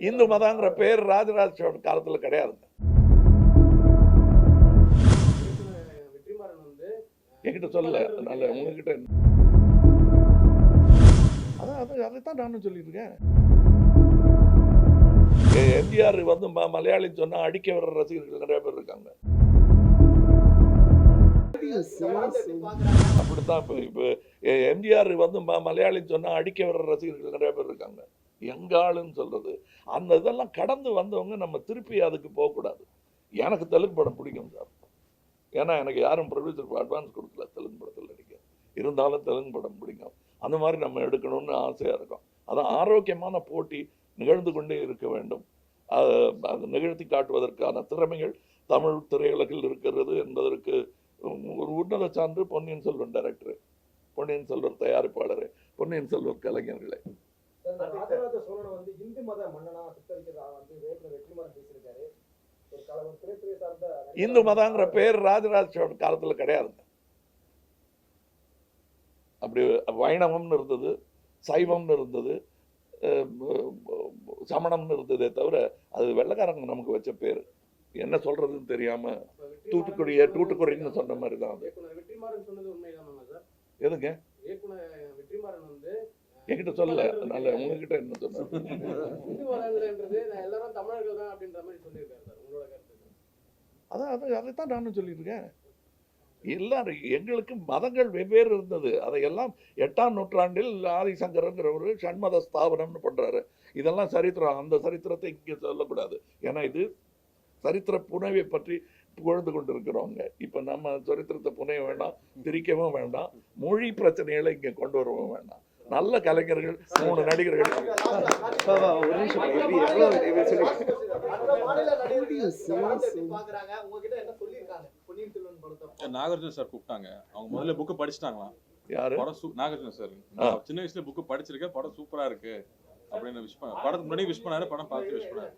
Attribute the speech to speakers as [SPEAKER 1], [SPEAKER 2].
[SPEAKER 1] இந்து மதங்கிற பேர் ராஜராஜ சோழன் காலத்தில் கிடையாதுங்க. என்கிட்ட சொல்லல. நல்ல உங்ககிட்ட அதான் அது அதைத்தான் நானும் சொல்லிட்டு இருக்கேன் எம்ஜிஆர் வந்து ம- மலையாளின்னு சொன்னா அடிக்க வர்ற ரசிகர்கள் நிறைய பேர் இருக்காங்க. அப்படித்தான் இப்போ இப்போ எம்ஜிஆர் வந்து ம- மலையாளின்னு சொன்னா அடிக்க வர்ற ரசிகர்கள் நிறைய பேர் இருக்காங்க. எங்காளுன்னு சொல்கிறது அந்த இதெல்லாம் கடந்து வந்தவங்க நம்ம திருப்பி அதுக்கு போகக்கூடாது. எனக்கு தெலுங்கு படம் பிடிக்கும் சார். ஏன்னா எனக்கு யாரும் ப்ரொடியூசருக்கு அட்வான்ஸ் கொடுக்கல தெலுங்கு படத்தில் நடிக்க. இருந்தாலும் தெலுங்கு படம் பிடிக்கும். அந்த மாதிரி நம்ம எடுக்கணும்னு ஆசையாக இருக்கும். அதான் ஆரோக்கியமான போட்டி நிகழ்ந்து கொண்டே இருக்க வேண்டும். அது அது நிகழ்த்தி காட்டுவதற்கான திறமைகள் தமிழ் திரையுலகில் இருக்கிறது என்பதற்கு ஒரு உன்னத சான்று பொன்னியின் செல்வன் டைரக்டர் பொன்னியின் செல்வர் தயாரிப்பாளர் பொன்னியின் செல்வர் கலைஞர்களே.
[SPEAKER 2] ராஜராஜ சோழனை வந்து இந்து மத மன்னனா சித்தரிக்கிறதா வந்து வேலுப்பிள்ளை வெற்றிமாறன் பேசியிருக்காரு.
[SPEAKER 1] இந்து மதங்கிற பேர் ராஜராஜ சோழன் காலத்துல கிடையாதுங்க. அப்படி வைணவம்னு இருந்தது சைவம்னு இருந்தது சமணம்னு இருந்ததே தவிர அது வெள்ளைக்காரங்க நமக்கு வச்ச பேர். என்ன சொல்றதுன்னு தெரியாம தூத்துக்குடிய தூத்துக்குடின்னு சொன்ன மாதிரி தான் எதுங்க? என்கிட்ட சொல்லல. நல்ல உங்ககிட்ட என்ன
[SPEAKER 2] கருத்து.
[SPEAKER 1] அதான் அதான் அதைத்தான் நானும் சொல்லியிருக்கேன். எல்லாரும் எங்களுக்கு மதங்கள் வெவ்வேறு இருந்தது. அதையெல்லாம் எட்டாம் நூற்றாண்டில் ஆதிசங்கரங்கிற ஒரு சண்மத ஸ்தாபனம்னு பண்றாரு. இதெல்லாம் சரித்திரம். அந்த சரித்திரத்தை இங்கே சொல்லக்கூடாது. ஏன்னா இது சரித்திர புனைவை பற்றி புகழ்ந்து கொண்டிருக்கிறவங்க. இப்போ நம்ம சரித்திரத்தை புனைய வேண்டாம் திரிக்கவும் வேண்டாம். மொழி பிரச்சனைகளை இங்கே கொண்டு வரவும் வேண்டாம். நல்ல கலைஞர்கள் மூணு நடிகர்கள்.
[SPEAKER 3] நாகார்ஜுன சார் கூப்பிட்டாங்க. அவங்க முதல்ல புக்கு படிச்சிட்டாங்களாம்.
[SPEAKER 1] யாரு?
[SPEAKER 3] படம் நாகார்ஜுன சார். சின்ன வயசுல புக்கு படிச்சிருக்கேன் படம் சூப்பரா இருக்கு. அப்படின்னு விஷ் பண்ண படத்துக்கு முன்னாடி விஷ் பண்ணாரு படம் பார்த்து விஷ் பண்ணாரு.